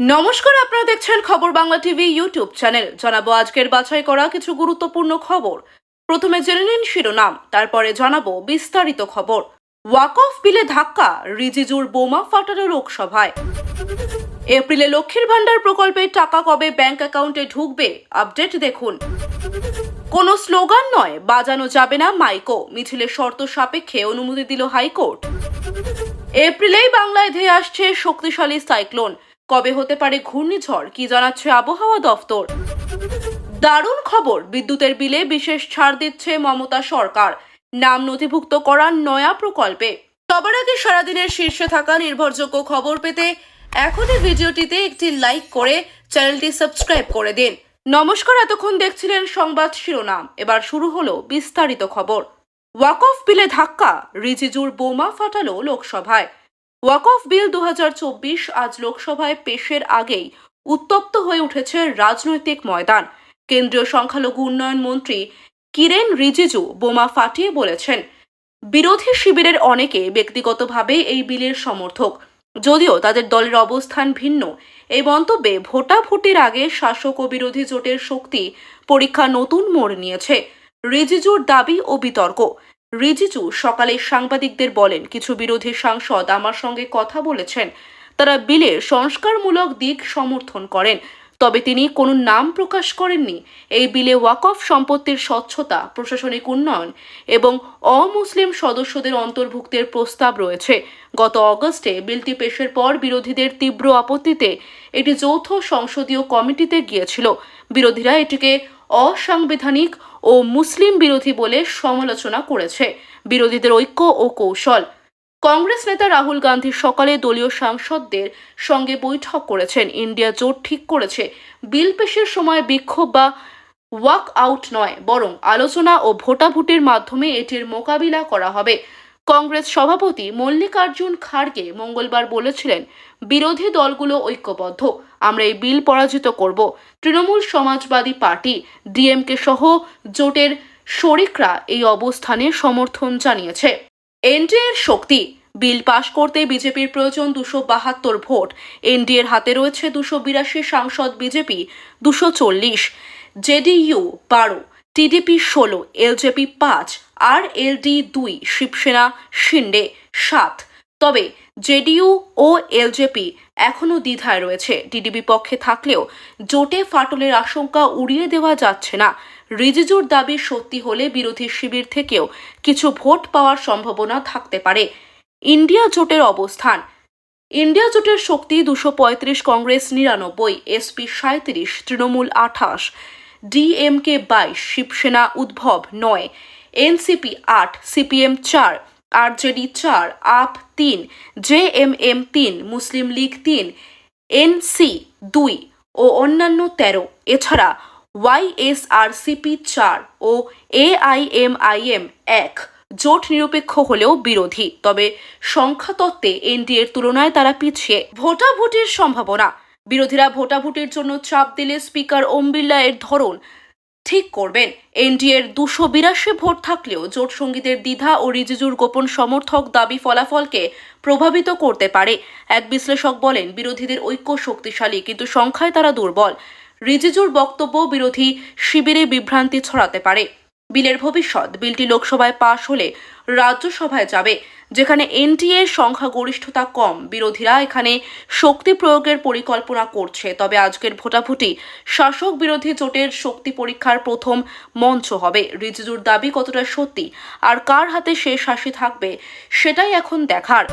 নমস্কার, আপনারা দেখছেন খবর বাংলা টিভি ইউটিউব চ্যানেল। জানাব আজকের বাছাই করা কিছু গুরুত্বপূর্ণ খবর। প্রথমে জেনে নিন শিরোনাম, তারপরে জানাব বিস্তারিত খবর। ওয়াকফ বিলে ধাক্কা, রিজিজুর বোমা ফাটালো লোকসভায়। এপ্রিলে লক্ষ্মীর ভাণ্ডার প্রকল্পের টাকা কবে ব্যাংক অ্যাকাউন্টে ঢুকবে, আপডেট দেখুন। কোনো স্লোগান নয়, বাজানো যাবে না মাইকো, মিছিলে শর্ত সাপেক্ষে অনুমতি দিল হাইকোর্ট। এপ্রিলেই বাংলায় ধেয়ে আসছে শক্তিশালী সাইক্লোন। কবে হতে পারে ঘূর্ণিঝড়? কি জানাচ্ছে আবহাওয়া দফতর? দারুণ খবর, বিদ্যুতের বিলে বিশেষ ছাড় দিচ্ছে মমতা সরকার। নাম নথিভুক্ত করার নয়া প্রকল্পে। সবার আগে সারাদিনের শীর্ষে থাকা নির্ভরযোগ্য খবর পেতে এখনই ভিডিওটিতে একটি লাইক করে চ্যানেলটি সাবস্ক্রাইব করে দিন। নমস্কার, এতক্ষণ দেখছিলেন সংবাদ শিরোনাম। এবার শুরু হলো বিস্তারিত খবর। ওয়াকফ বিলে ধাক্কা, রিজিজুর বোমা ফাটালো লোকসভায়। ওয়াকফ বিল দু হাজার চব্বিশ আজ লোকসভায় পেশের আগেই উত্তপ্ত হয়ে উঠেছে রাজনৈতিক ময়দান। কেন্দ্রীয় সংখ্যালঘু উন্নয়ন মন্ত্রী কিরেন রিজিজু বোমা ফাটিয়ে বলেছেন, বিরোধী শিবিরের অনেকে ব্যক্তিগতভাবে এই বিলের সমর্থক। যদিও তাদের দলের অবস্থান ভিন্ন, এই মন্তব্যে ভোটাভুটির আগে শাসক ও বিরোধী জোটের শক্তি পরীক্ষা নতুন মোড় নিয়েছে। রিজিজুর দাবি ও বিতর্ক। রিজিজু সকালে সাংবাদিকদের বলেন, কিছু বিরোধী সাংসদ আমার সঙ্গে কথা বলেছেন। তারা বিলের সংস্কারমূলক দিক সমর্থন করেন, তবে তিনি কোনো নাম প্রকাশ করেননি। এই বিলে ওয়াকফ সম্পত্তির স্বচ্ছতা, প্রশাসনিক উন্নয়ন এবং অমুসলিম সদস্যদের অন্তর্ভুক্তের প্রস্তাব রয়েছে। গত অগস্টে বিলটি পেশের পর বিরোধীদের তীব্র আপত্তিতে এটি যৌথ সংসদীয় কমিটিতে গিয়েছিল। বিরোধীরা এটিকে অসাংবিধানিক ও মুসলিম বিরোধী বলে সমালোচনা করেছে। বিরোধীদের ঐক্য ও কৌশল। কংগ্রেস নেতা রাহুল গান্ধী সকালে দলীয় সাংসদদের সঙ্গে বৈঠক করেছেন। ইন্ডিয়া জোট ঠিক করেছে। বিল পেশের সময় বিক্ষোভ বা ওয়াক আউট নয়, বরং আলোচনা ও ভোটাভুটির মাধ্যমে এটির মোকাবিলা করা হবে। কংগ্রেস সভাপতি মল্লিকার্জুন খাড়গে মঙ্গলবার বলেছিলেন, বিরোধী দলগুলো ঐক্যবদ্ধ। আমরা এই বিল পরাজিত করব। তৃণমূল সমাজবাদী পার্টি, ডিএমকে সহ জোটের শরিকরা এই অবস্থানে সমর্থন জানিয়েছে। এনডিএর শক্তি, বিল পাশ করতে বিজেপির প্রয়োজন দুশো বাহাত্তর ভোট। এনডিএর হাতে রয়েছে দুশো বিরাশি সাংসদ বিজেপি, দুশো চল্লিশ। জেডিইউ বারো, টিডিপি ষোলো, এলজেপি পাঁচ, আর এলডি দুই, শিবসেনা শিন্ডে সাত। তবে জেডিইউ ও এলজেপি এখনও দ্বিধায় রয়েছে। টিডিপি পক্ষে থাকলেও জোটে ফাটলের আশঙ্কা উড়িয়ে দেওয়া যাচ্ছে না। রিজিজুর দাবি সত্যি হলে বিরোধী শিবির থেকেও কিছু ভোট পাওয়ার সম্ভাবনা থাকতে পারে। ইন্ডিয়া জোটের অবস্থান। ইন্ডিয়া জোটের শক্তি দুশো পঁয়ত্রিশ, কংগ্রেস নিরানব্বই, এসপি সাঁত্রিশ তৃণমূল আঠাশ, ডিএমকে বাইশ, শিবসেনা উদ্ভব নয়, এনসিপি আট, সিপিএম চার আরজেডি চার আপ তিন, জে এম এম তিন, মুসলিম লীগ তিন এনসি দুই ও অন্যান্য তেরো। এছাড়া ওয়াইএসআরসিপি চার ও এআইএমআইএম এক। জোট নিরপেক্ষ হলেও বিরোধী, তবে সংখ্যাতত্ত্বে এনডিএর তুলনায় তারা পিছিয়ে। ভোটাভুটির সম্ভাবনা, বিরোধীরা ভোটাভুটির জন্য চাপ দিলে স্পিকার ওম বিড়লা এর ধরন ঠিক করবেন। এনডিএর দুশো বিরাশি ভোট থাকলেও জোট সঙ্গীদের দ্বিধা ও রিজিজুর গোপন সমর্থক দাবি ফলাফলকে প্রভাবিত করতে পারে। এক বিশ্লেষক বলেন, বিরোধীদের ঐক্য শক্তিশালী, কিন্তু সংখ্যায় তারা দুর্বল। রিজিজুর বক্তব্য বিরোধী শিবিরে বিভ্রান্তি ছড়াতে পারে। বিলের ভবিষ্যৎ বিলটি লোকসভায় পাশ হলে রাজ্যসভায় যাবে, যেখানে এনটিএ সংখ্যাগরিষ্ঠতা কম। বিরোধীরা এখানে শক্তি প্রয়োগের পরিকল্পনা করছে, তবে আজকের ভোটাভুটি শাসক বিরোধী জোটের শক্তি পরীক্ষার প্রথম মঞ্চ হবে। রিজিজুর দাবি কতটা সত্যি আর কার হাতে শেষ হাসি থাকবে, সেটাই এখন দেখার।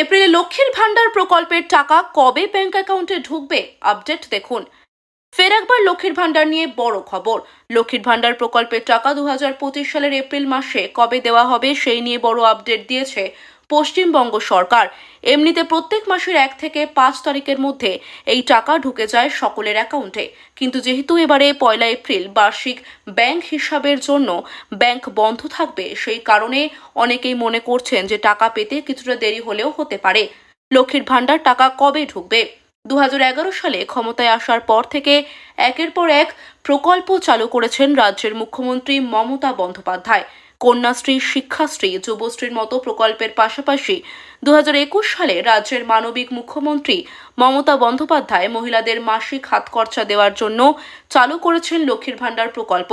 এপ্রিলে লক্ষ্মীর ভাণ্ডার প্রকল্পের টাকা কবে ব্যাংক অ্যাকাউন্টে ঢুকবে? আপডেট দেখুন। ফের একবার লক্ষ্মীর ভাণ্ডার নিয়ে বড় খবর। লক্ষ্মীর ভাণ্ডার প্রকল্পের টাকা দু হাজার পঁচিশ সালের এপ্রিল মাসে কবে দেওয়া হবে সেই নিয়ে বড় আপডেট দিয়েছে পশ্চিমবঙ্গ সরকার। এমনিতে প্রত্যেক মাসের এক থেকে পাঁচ তারিখের মধ্যে এই টাকা ঢুকে যায় সকলের অ্যাকাউন্টে। কিন্তু যেহেতু এবারে পয়লা এপ্রিল বার্ষিক ব্যাংক হিসাবের জন্য ব্যাংক বন্ধ থাকবে, সেই কারণে অনেকেই মনে করছেন যে টাকা পেতে কিছুটা দেরি হলেও হতে পারে। লক্ষ্মীর ভাণ্ডার টাকা কবে ঢুকবে? দু হাজার এগারো সালে ক্ষমতায় আসার পর থেকে একের পর এক প্রকল্প চালু করেছেন রাজ্যের মুখ্যমন্ত্রী মমতা বন্দ্যোপাধ্যায়। কন্যাশ্রী, শিক্ষাশ্রী, যুবশ্রীর মতো প্রকল্পের পাশাপাশি দু হাজার একুশ সালে রাজ্যের মানবিক মুখ্যমন্ত্রী মমতা বন্দ্যোপাধ্যায় মহিলাদের মাসিক হাত খরচা দেওয়ার জন্য চালু করেছেন লক্ষ্মীর ভাণ্ডার প্রকল্প।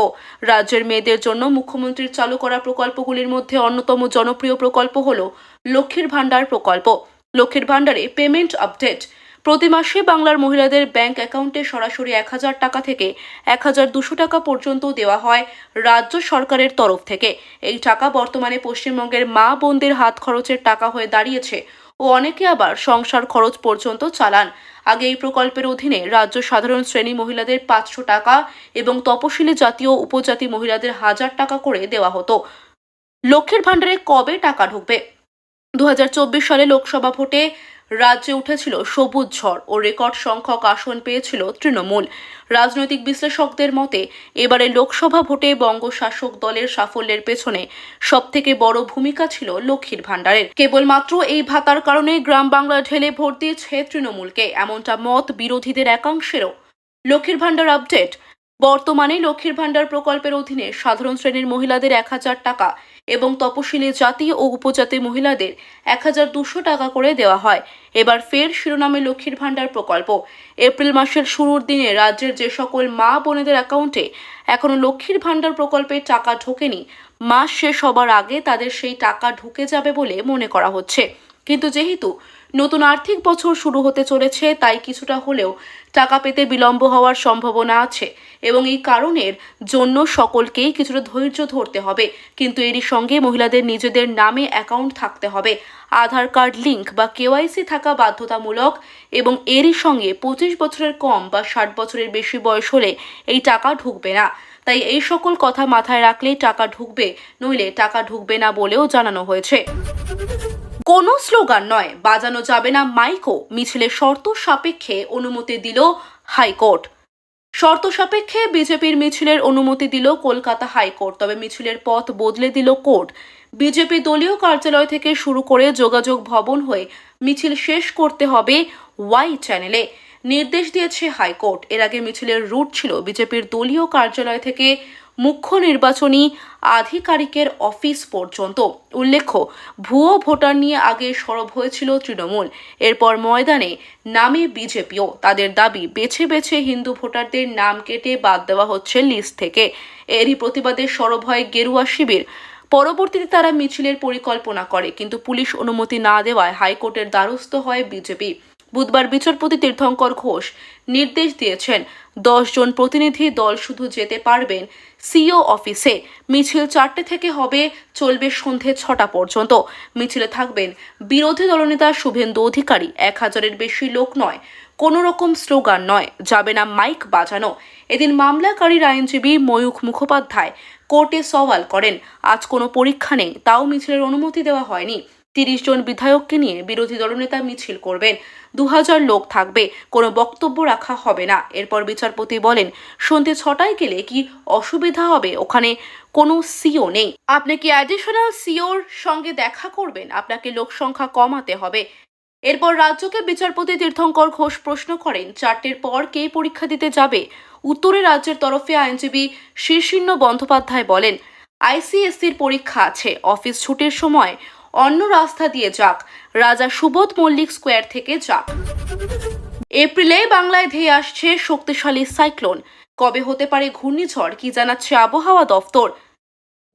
রাজ্যের মেয়েদের জন্য মুখ্যমন্ত্রীর চালু করা প্রকল্পগুলির মধ্যে অন্যতম জনপ্রিয় প্রকল্প হল লক্ষ্মীর ভাণ্ডার প্রকল্প। লক্ষ্মীর ভাণ্ডারে পেমেন্ট আপডেট প্রতি মাসে বাংলার মহিলাদের ব্যাংক অ্যাকাউন্টে সরাসরি এক হাজার টাকা থেকে এক হাজার দুশো টাকা পর্যন্ত দেওয়া হয় রাজ্য সরকারের তরফ থেকে। এই টাকা বর্তমানে পশ্চিমবঙ্গের মা বোনদের হাত খরচের টাকা হয়ে দাঁড়িয়েছে ও অনেকে আবার সংসার খরচ পর্যন্ত চালান। আগে এই প্রকল্পের অধীনে রাজ্য সাধারণ শ্রেণি মহিলাদের পাঁচশো টাকা এবং তপশিলি জাতীয় উপজাতি মহিলাদের হাজার টাকা করে দেওয়া হতো। লক্ষ্যের ভাণ্ডারে কবে টাকা ঢুকবে? দু হাজার চব্বিশ সালে লোকসভা ভোটে রাজ্যে উঠেছিল সবুজ ঝড় ও রেকর্ড সংখ্যক আসন পেয়েছিল তৃণমূল। রাজনৈতিক বিশ্লেষকদের মতে, এবারে লোকসভা ভোটে বঙ্গ শাসক দলের সাফল্যের পেছনে সবথেকে বড় ভূমিকা ছিল লক্ষ্মীর ভাণ্ডারের। কেবলমাত্র এই ভাতার কারণে গ্রাম বাংলা ঢেলে ভোট দিয়েছে তৃণমূলকে, এমনটা মত বিরোধীদের একাংশেরও। লক্ষ্মীর ভাণ্ডার আপডেট। বর্তমানে লক্ষ্মীর ভাণ্ডার প্রকল্পের অধীনে সাধারণ শ্রেণির মহিলাদের এক হাজার টাকা এবং তপশিলি জাতি ও উপজাতি মহিলাদের এক হাজার দুশো টাকা করে দেওয়া হয়। এবার ফের শিরোনামে লক্ষ্মীর ভাণ্ডার প্রকল্প। এপ্রিল মাসের শুরুর দিনে রাজ্যের যে সকল মা বোনেদের অ্যাকাউন্টে এখনও লক্ষ্মীর ভাণ্ডার প্রকল্পের টাকা ঢোকেনি, মাস শেষ হবার আগে তাদের সেই টাকা ঢুকে যাবে বলে মনে করা হচ্ছে। কিন্তু যেহেতু নতুন আর্থিক বছর শুরু হতে চলেছে, তাই কিছুটা হলেও টাকা পেতে বিলম্ব হওয়ার সম্ভাবনা আছে এবং এই কারণের জন্য সকলকেই কিছুটা ধৈর্য ধরতে হবে। কিন্তু এরই সঙ্গে মহিলাদের নিজেদের নামে অ্যাকাউন্ট থাকতে হবে। আধার কার্ড লিঙ্ক বা কেওয়াইসি থাকা বাধ্যতামূলক এবং এরই সঙ্গে পঁচিশ বছরের কম বা ষাট বছরের বেশি বয়স হলে এই টাকা ঢুকবে না। তাই এই সকল কথা মাথায় রাখলেই টাকা ঢুকবে, নইলে টাকা ঢুকবে না বলেও জানানো হয়েছে। কোনো স্লোগান নয়। বাজানো যাবে না মাইকো। মিছিলের শর্ত সাপেক্ষে অনুমতি দিল হাইকোর্ট। শর্ত সাপেক্ষে বিজেপির মিছিলের অনুমতি দিল কলকাতা হাইকোর্ট, তবে মিছিলের পথ বদলে দিল কোর্ট। বিজেপি দলীয় কার্যালয় থেকে শুরু করে যোগাযোগ ভবন হয়ে মিছিল শেষ করতে হবে ওয়াই চ্যানেলে। নির্দেশ দিয়েছে হাইকোর্ট। এর আগে মিছিলের রুট ছিল বিজেপির দলীয় কার্যালয় থেকে মুখ্য নির্বাচনী আধিকারিকের অফিস পর্যন্ত। উল্লেখ্য, ভুয়ো ভোটার নিয়ে আগে সরব হয়েছিল তৃণমূল। এরপর ময়দানে নামে বিজেপিও। তাদের দাবি, বেছে বেছে হিন্দু ভোটারদের নাম কেটে বাদ দেওয়া হচ্ছে লিস্ট থেকে। এরই প্রতিবাদে সরব হয় গেরুয়া শিবির। পরবর্তীতে তারা মিছিলের পরিকল্পনা করে, কিন্তু পুলিশ অনুমতি না দেওয়ায় হাইকোর্টের দ্বারস্থ হয় বিজেপি। বুধবার বিচারপতি তীর্থঙ্কর ঘোষ নির্দেশ দিয়েছেন, দশ জন প্রতিনিধি দল শুধু যেতে পারবেন। সিও অফিসে মিছিল চারটে থেকে হবে, চলবে সন্ধে ছটা পর্যন্ত। মিছিলে থাকবেন বিরোধী দলনেতা শুভেন্দু অধিকারী, এক হাজারের বেশি লোক নয়। কোনো রকম স্লোগান নয়, যাবে না মাইক বাজানো। এদিন মামলাকারীর আইনজীবী ময়ূখ মুখোপাধ্যায় কোর্টে সওয়াল করেন, আজ কোনো পরীক্ষা নেই, তাও মিছিলের অনুমতি দেওয়া হয়নি। তিরিশ জন বিধায়ককে নিয়ে বিরোধী দলনেতা মিছিল করবেন। দু হাজার লোক থাকবে। কোনো বক্তব্য রাখা হবে না। এরপর বিচারপতি বলেন সন্ধ্যে ছটায় গেলে কি অসুবিধা হবে? ওখানে কোনো সিও নেই। আপনি কি অ্যাডিশনাল সিওর সঙ্গে দেখা করবেন? আপনাকে লোক সংখ্যা কমাতে হবে। এরপর রাজ্যকে বিচারপতি তীর্থঙ্কর ঘোষ প্রশ্ন করেন, চারটের পর কে পরীক্ষা দিতে যাবে? উত্তরে রাজ্যের তরফে আইনজীবী শীর্ষিন্ন বন্দ্যোপাধ্যায় বলেন, আইসিএসসির পরীক্ষা আছে, অফিস ছুটির সময় অন্য রাস্তা দিয়ে যাক। রাজা সুবোধ মল্লিক স্কোয়ার থেকে যাক এপ্রিলে বাংলায় ধেয়ে আসছে শক্তিশালী সাইক্লোন। কবে হতে পারে ঘূর্ণিঝড়, কি জানাচ্ছে আবহাওয়া দফতর?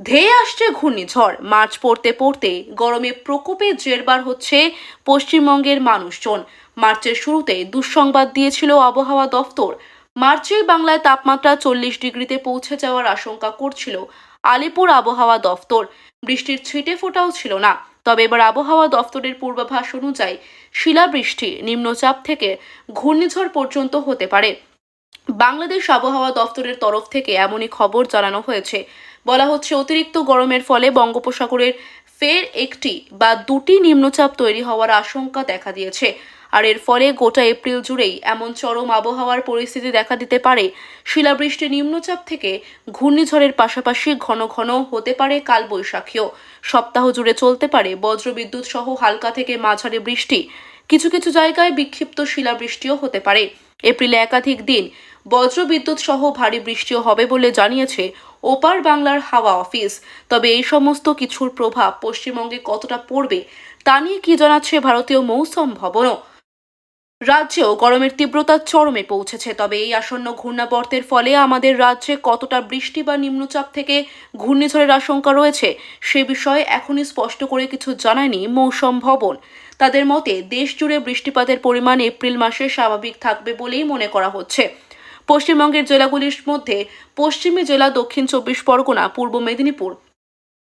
ধেয়ে আসছে ঘূর্ণিঝড়, মার্চ পড়তে পড়তে গরমে প্রকোপে জেরবার হচ্ছে পশ্চিমবঙ্গের মানুষজন। মার্চের শুরুতে দুঃসংবাদ দিয়েছিল আবহাওয়া দফতর। মার্চেই বাংলায় তাপমাত্রা চল্লিশ ডিগ্রিতে পৌঁছে যাওয়ার আশঙ্কা করছিল আলিপুর আবহাওয়া দফতর। বৃষ্টির ছিটে ফোটাও ছিল না। তবে এবার আবহাওয়া দফতরের পূর্বাভাস অনুযায়ী শিলাবৃষ্টি নিম্নচাপ থেকে ঘূর্ণিঝড় পর্যন্ত হতে পারে। বাংলাদেশ আবহাওয়া দফতরের তরফ থেকে এমনই খবর জানানো হয়েছে। বলা হচ্ছে, অতিরিক্ত গরমের ফলে বঙ্গোপসাগরের ফের একটি বা দুটি নিম্নচাপ তৈরি হওয়ার আশঙ্কা দেখা দিয়েছে। আর এর ফলে গোটা এপ্রিল জুড়েই এমন চরম আবহাওয়ার পরিস্থিতি দেখা দিতে পারে। শিলাবৃষ্টি নিম্নচাপ থেকে ঘূর্ণিঝড়ের পাশাপাশি ঘন ঘন হতে পারে কালবৈশাখীও। সপ্তাহ জুড়ে চলতে পারে বজ্রবিদ্যুৎ সহ হালকা থেকে মাঝারি বৃষ্টি। কিছু কিছু জায়গায় বিক্ষিপ্ত শিলাবৃষ্টিও হতে পারে। এপ্রিলে একাধিক দিন বজ্রবিদ্যুৎ সহ ভারী বৃষ্টিও হবে বলে জানিয়েছে ওপার বাংলার হাওয়া অফিস। তবে এই সমস্ত কিছুর প্রভাব পশ্চিমবঙ্গে কতটা পড়বে তা নিয়ে কি জানাচ্ছে ভারতীয় মৌসুম ভবনও। রাজ্যেও গরমের তীব্রতা চরমে পৌঁছেছে, তবে এই আসন্ন ঘূর্ণাবর্তের ফলে আমাদের রাজ্যে কতটা বৃষ্টি বা নিম্নচাপ থেকে ঘূর্ণিঝড়ের আশঙ্কা রয়েছে, সে বিষয়ে এখনই স্পষ্ট করে কিছু জানায়নি মৌসম ভবন। তাদের মতে দেশ জুড়ে বৃষ্টিপাতের পরিমাণ এপ্রিল মাসে স্বাভাবিক থাকবে বলেই মনে করা হচ্ছে। পশ্চিমবঙ্গের জেলাগুলির মধ্যে পশ্চিমী জেলা দক্ষিণ চব্বিশ পরগনা, পূর্ব মেদিনীপুর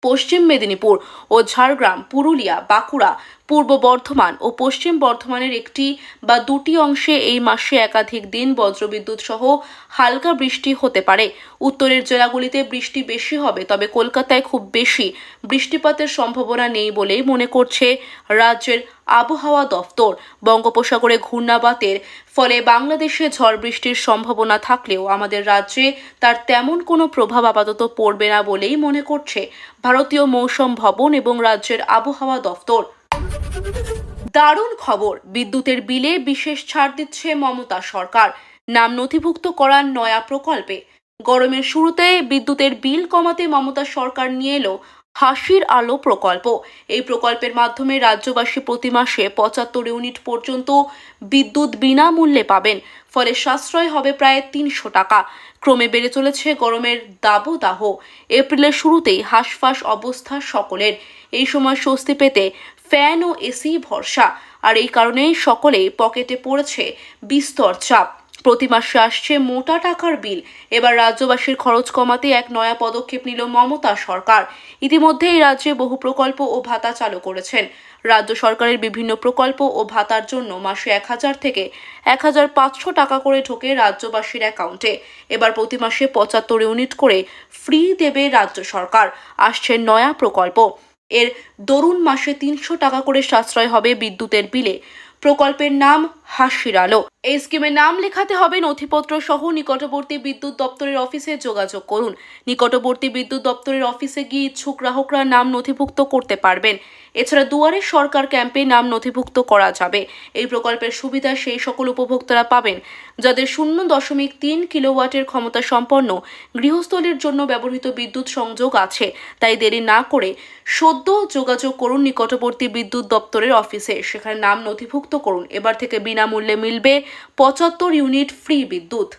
পশ্চিম মেদিনীপুর ও ঝাড়গ্রাম, পুরুলিয়া, বাঁকুড়া, পূর্ব বর্ধমান ও পশ্চিম বর্ধমানের একটি বা দুটি অংশে এই মাসে একাধিক দিন বজ্রবিদ্যুৎ সহ হালকা বৃষ্টি হতে পারে। উত্তরের জেলাগুলিতে বৃষ্টি বেশি হবে, তবে কলকাতায় খুব বেশি। বৃষ্টিপাতের সম্ভাবনা নেই বলেই মনে করছে রাজ্যের আবহাওয়া দফতর। বঙ্গোপসাগরে ঘূর্ণাবাতের ফলে বাংলাদেশে ঝড় বৃষ্টির সম্ভাবনা থাকলেও আমাদের রাজ্যে তার তেমন কোনো প্রভাব আপাতত পড়বে না বলেই মনে করছে ভারতীয় মৌসুম ভবন এবং রাজ্যের আবহাওয়া দফতর। দারুণ খবর, বিদ্যুতের বিলে বিশেষ ছাড় দিচ্ছে মমতা সরকার। নাম নথিভুক্ত করার নয়া প্রকল্পে। গরমের শুরুতে বিদ্যুতের বিল কমাতে মমতা সরকার নিয়ে এলো হাসির আলো প্রকল্প। এই প্রকল্পের মাধ্যমে রাজ্যবাসী প্রতি মাসে পঁচাত্তর ইউনিট পর্যন্ত বিদ্যুৎ বিনামূল্যে পাবেন। ফলে সাশ্রয় হবে প্রায় তিনশো টাকা। ক্রমে বেড়ে চলেছে গরমের দাবদাহ। এপ্রিলের শুরুতেই হাঁসফাঁস অবস্থা সকলের। এই সময় স্বস্তি পেতে ফ্যান ও এসি ভরসা। আর এই কারণেই সকলেই পকেটে পড়েছে বিস্তর চাপ। প্রতি মাসে আসছে মোটা টাকার বিল। এবার রাজ্যবাসীর খরচ কমাতে এক নয়া পদক্ষেপ নিল মমতা সরকার। ইতিমধ্যে এই রাজ্যে বহু প্রকল্প ও ভাতা চালু করেছেন। রাজ্য সরকারের বিভিন্ন প্রকল্প ও ভাতার জন্য মাসে এক হাজার থেকে এক হাজার পাঁচশো টাকা করে ঢোকে রাজ্যবাসীর অ্যাকাউন্টে। এবার প্রতি মাসে পঁচাত্তর ইউনিট করে ফ্রি দেবে রাজ্য সরকার। আসছে নয়া প্রকল্প। এর দরুন মাসে তিনশো টাকা করে সাশ্রয় হবে বিদ্যুতের বিলে। প্রকল্পের নাম হাসির আলো। এই স্কিমে নাম লেখাতে হবে নথিপত্র সহ নিকটবর্তী বিদ্যুৎ দপ্তরের অফিসে যোগাযোগ করুন। নিকটবর্তী বিদ্যুৎ দপ্তরের অফিসে গিয়ে ইচ্ছুক গ্রাহকরা নাম নথিভুক্ত করতে পারবেন। এছাড়া দুয়ারে সরকার ক্যাম্পে নাম নথিভুক্ত করা যাবে। এই প্রকল্পের সুবিধা সেই সকল উপভোক্তারা পাবেন, যাদের শূন্য দশমিক তিন কিলোওয়াটের ক্ষমতা সম্পন্ন গৃহস্থলীর জন্য ব্যবহৃত বিদ্যুৎ সংযোগ আছে। তাই দেরি না করে সদ্য যোগাযোগ করুন নিকটবর্তী বিদ্যুৎ দপ্তরের অফিসে। সেখানে নাম নথিভুক্ত করুন। এবার থেকে বিনামূল্যে মিলবে পঁচাত্তর ইউনিট ফ্রি বিদ্যুৎ।